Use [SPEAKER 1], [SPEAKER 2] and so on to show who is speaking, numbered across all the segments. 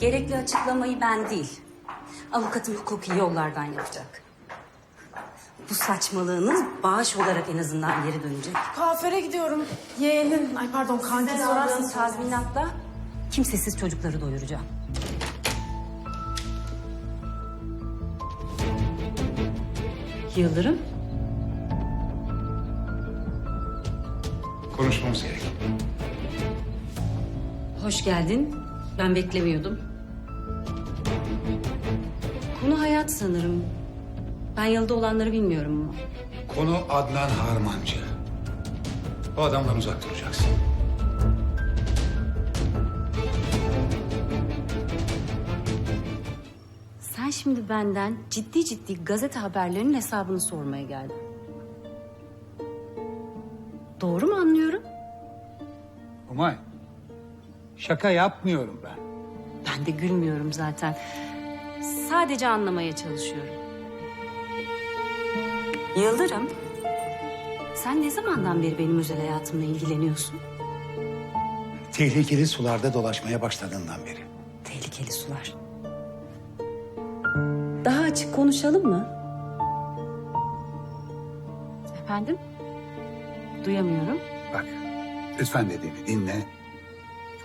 [SPEAKER 1] Gerekli açıklamayı ben değil, avukatım hukuki yollardan yapacak. Bu saçmalığınız bağış olarak en azından geri dönecek.
[SPEAKER 2] Kuaföre gidiyorum. Yeğenin, ay pardon kanki sorarsın.
[SPEAKER 1] aldığım tazminatla kimsesiz çocukları doyuracağım. Yıldırım,
[SPEAKER 3] Konuşmamız gerek.
[SPEAKER 1] hoş geldin. Ben beklemiyordum. Konu hayat sanırım. Ben yalıda olanları bilmiyorum ama.
[SPEAKER 3] Konu Adnan Harmancı. O adamdan uzak duracaksın.
[SPEAKER 1] Sen şimdi benden ciddi ciddi gazete haberlerinin hesabını sormaya geldin. Doğru mu anlıyorum?
[SPEAKER 3] Umay, şaka yapmıyorum ben.
[SPEAKER 1] Ben de gülmüyorum zaten. Sadece anlamaya çalışıyorum. Yıldırım, sen ne zamandan beri benim özel hayatımla ilgileniyorsun?
[SPEAKER 3] Tehlikeli sularda dolaşmaya başladığından beri.
[SPEAKER 1] Tehlikeli sular. Daha açık konuşalım mı? Efendim? Duyamıyorum.
[SPEAKER 3] Bak, lütfen dediğimi dinle.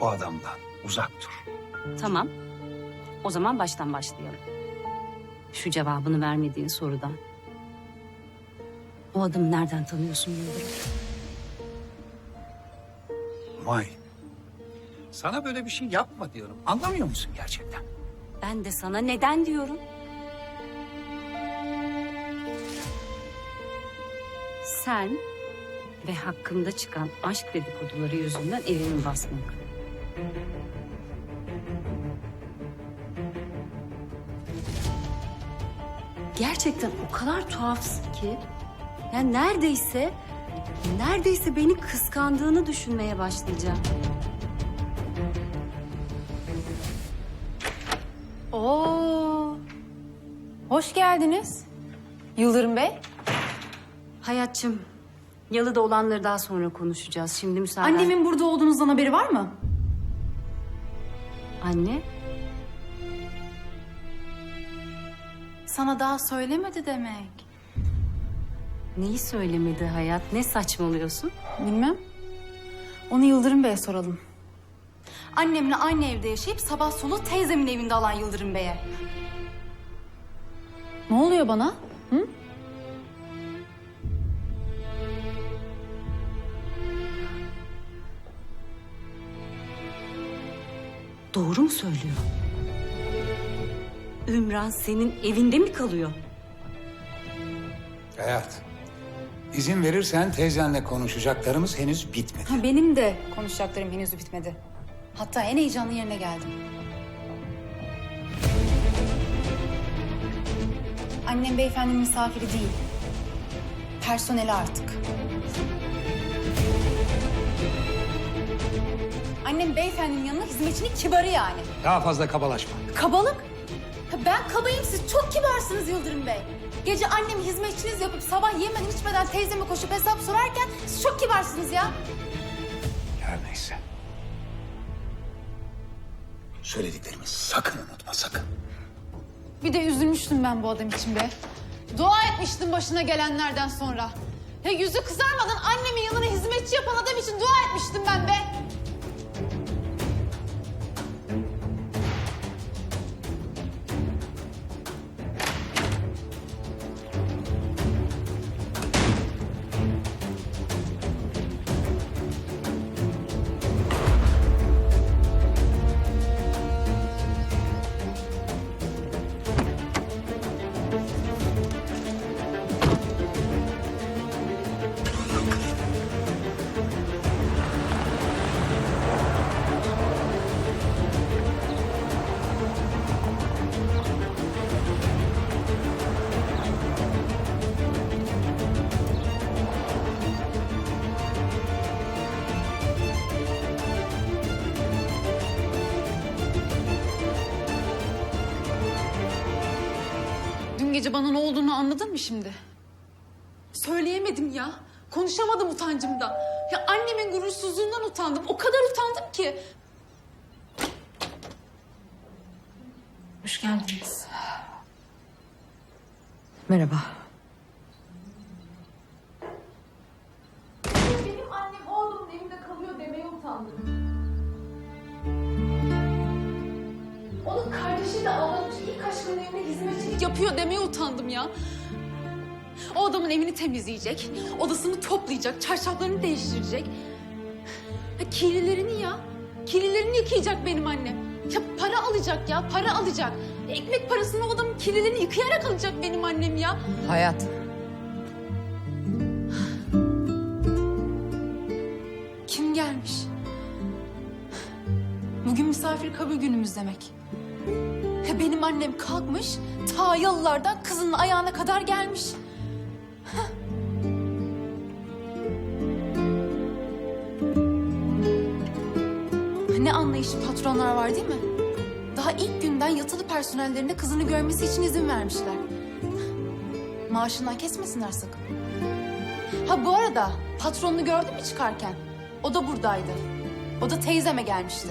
[SPEAKER 3] O adamdan uzak dur.
[SPEAKER 1] Tamam. O zaman baştan başlayalım. Şu cevabını vermediğin sorudan. O adamı nereden tanıyorsun Yıldırım?
[SPEAKER 3] Umay, sana böyle bir şey yapma diyorum. Anlamıyor musun gerçekten?
[SPEAKER 1] Ben de sana neden diyorum? Sen ve hakkımda çıkan aşk dedikoduları yüzünden evimi basmak. Gerçekten o kadar tuhafsın ki. Yani neredeyse, neredeyse beni kıskandığını düşünmeye başlayacağım.
[SPEAKER 2] Oo. Hoş geldiniz. Yıldırım Bey.
[SPEAKER 1] Hayatçım, yalıda olanları daha sonra konuşacağız. Şimdi müsaade.
[SPEAKER 2] Annemin burada olduğunuzdan haberi var mı?
[SPEAKER 1] Anne?
[SPEAKER 2] Sana daha söylemedi demek.
[SPEAKER 1] Neyi söylemedi hayat? Ne saçmalıyorsun?
[SPEAKER 2] Bilmem. Onu Yıldırım Bey'e soralım. Annemle aynı evde yaşayıp sabah solu teyzemin evinde alan Yıldırım Bey'e. Ne oluyor bana? Hı?
[SPEAKER 1] Doğru mu söylüyor? Ümran senin evinde mi kalıyor?
[SPEAKER 3] Hayat, izin verirsen teyzenle konuşacaklarımız henüz bitmedi.
[SPEAKER 2] Ha, benim de konuşacaklarım henüz bitmedi. Hatta en heyecanlı yerine geldim. Annem beyefendinin misafiri değil. Personeli artık. Annem beyefendinin yanına hizmetçinin kibarı yani.
[SPEAKER 3] Daha fazla kabalaşma.
[SPEAKER 2] Kabalık? Ben kabayım siz çok kibarsınız Yıldırım Bey. Gece annemi hizmetçiniz yapıp sabah yemeden içmeden teyzeme koşup hesap sorarken siz çok kibarsınız ya.
[SPEAKER 3] Her neyse. Söylediklerimi sakın unutma sakın.
[SPEAKER 2] Bir de üzülmüştüm ben bu adam için be. Dua etmiştim başına gelenlerden sonra. Ya yüzü kızarmadan annemin yanına hizmetçi yapan adam için dua etmiştim ben be. Gece bana ne olduğunu anladın mı şimdi? Söyleyemedim ya. Konuşamadım utancımdan. Ya annemin gurursuzluğundan utandım. O kadar utandım ki. Hoş geldiniz.
[SPEAKER 4] Merhaba.
[SPEAKER 2] Benim annem oğlumun evinde kalıyor demeye utandım. Onun kardeşi de ağlamış ilk aşkının evine hizmetçilik yapıyor demeye utandım ya. O adamın evini temizleyecek, odasını toplayacak, çarşaflarını değiştirecek. Ha, kirlilerini ya, kirlilerini yıkayacak benim annem. Ya para alacak ya, para alacak. Ekmek parasını o adamın kirlilerini yıkayarak alacak benim annem ya.
[SPEAKER 4] Hayat.
[SPEAKER 2] Kim gelmiş? Bugün misafir kabul günümüz demek. He benim annem kalkmış, ta yıllardan kızının ayağına kadar gelmiş. Hah. Ne anlayışlı patronlar var değil mi? Daha ilk günden yatılı personellerine kızını görmesi için izin vermişler. Maaşından kesmesinler sakın. Ha bu arada patronunu gördün mü çıkarken? O da buradaydı. O da teyzeme gelmişti.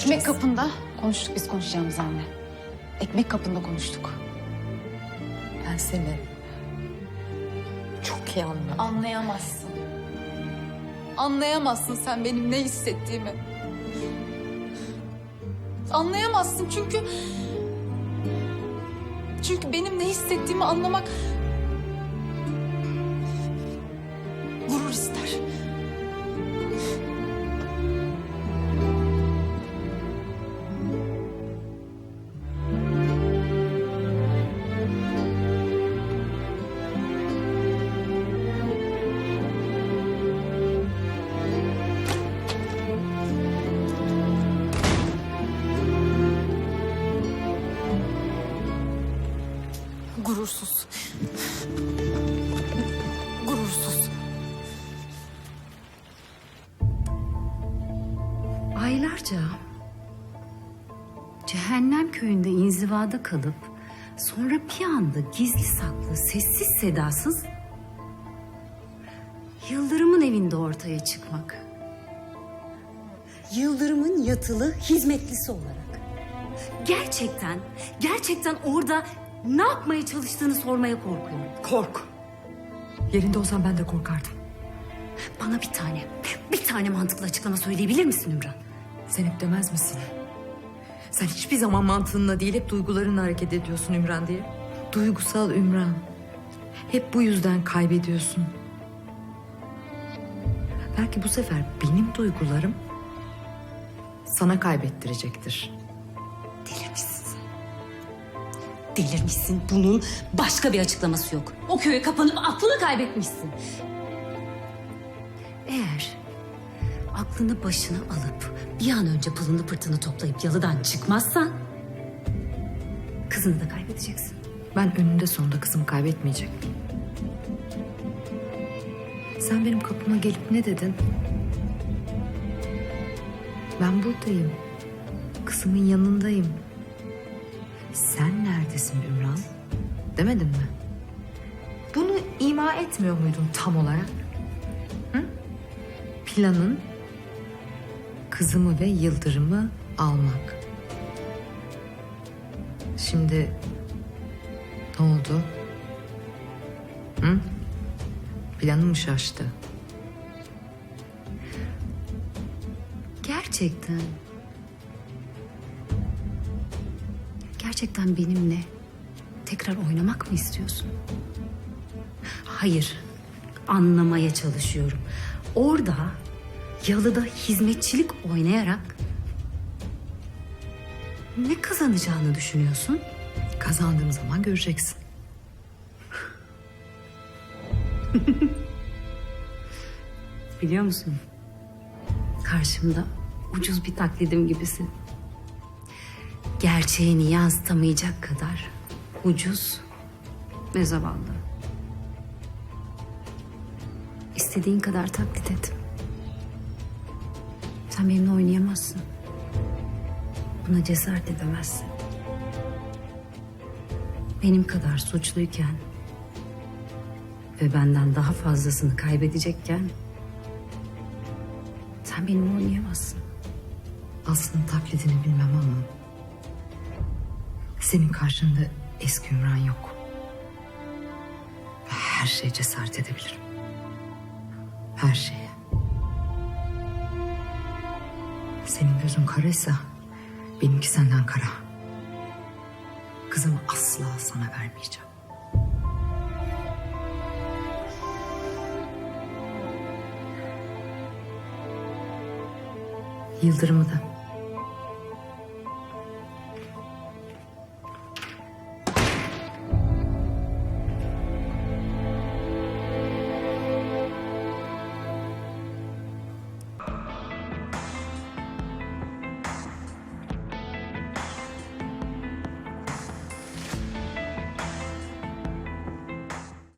[SPEAKER 4] Konuşacağız.
[SPEAKER 2] Ekmek kapında konuştuk biz konuşacağımız anne. Ekmek kapında konuştuk.
[SPEAKER 4] Ben seni çok iyi anlıyorum.
[SPEAKER 2] Anlayamazsın. Anlayamazsın sen benim ne hissettiğimi. Anlayamazsın çünkü... Çünkü benim ne hissettiğimi anlamak... Gurursuz. Gurursuz.
[SPEAKER 1] Aylarca cehennem köyünde inzivada kalıp sonra bir anda gizli saklı, sessiz sedasız Yıldırım'ın evinde ortaya çıkmak. Yıldırım'ın yatılı hizmetlisi olarak. Gerçekten, gerçekten orada ne yapmaya çalıştığını sormaya korkuyorum.
[SPEAKER 4] Kork. Yerinde olsam ben de korkardım.
[SPEAKER 1] Bana bir tane, bir tane mantıklı açıklama söyleyebilir misin Ümran?
[SPEAKER 4] Sen hep demez misin? Sen hiçbir zaman mantığınla değil hep duygularınla hareket ediyorsun Ümran diye. Duygusal Ümran. Hep bu yüzden kaybediyorsun. Belki bu sefer benim duygularım sana kaybettirecektir.
[SPEAKER 1] Delirmişsin. Bunun başka bir açıklaması yok. O köye kapanıp aklını kaybetmişsin. Eğer aklını başına alıp bir an önce pılını pırtını toplayıp yalıdan çıkmazsan... ...kızını da kaybedeceksin.
[SPEAKER 4] Ben önünde sonunda kızımı kaybetmeyecek? Sen benim kapıma gelip ne dedin? Ben buradayım. Kızımın yanındayım. Sen neredesin Ümran? Demedin mi? Bunu ima etmiyor muydun tam olarak? Hı? Planın kızımı ve Yıldırım'ı almak. Şimdi ne oldu? Hı? Planın mı şaştı?
[SPEAKER 1] Gerçekten. Gerçekten benimle tekrar oynamak mı istiyorsun? Hayır. Anlamaya çalışıyorum. Orada yalıda hizmetçilik oynayarak ne kazanacağını düşünüyorsun?
[SPEAKER 4] Kazandığım zaman göreceksin.
[SPEAKER 1] Biliyor musun? Karşımda ucuz bir taklidim gibisin. Gerçeğini yansıtamayacak kadar ucuz ve zavallı. İstediğin kadar taklit et. Sen benimle oynayamazsın. Buna cesaret edemezsin. Benim kadar suçluyken ve benden daha fazlasını kaybedecekken sen benimle oynayamazsın.
[SPEAKER 4] Aslında taklidini bilmem ama... Senin karşında eski Ümran yok. Her şeye cesaret edebilirim. Her şeye. Senin gözün karaysa benimki senden kara. Kızımı asla sana vermeyeceğim. Yıldırım'ı da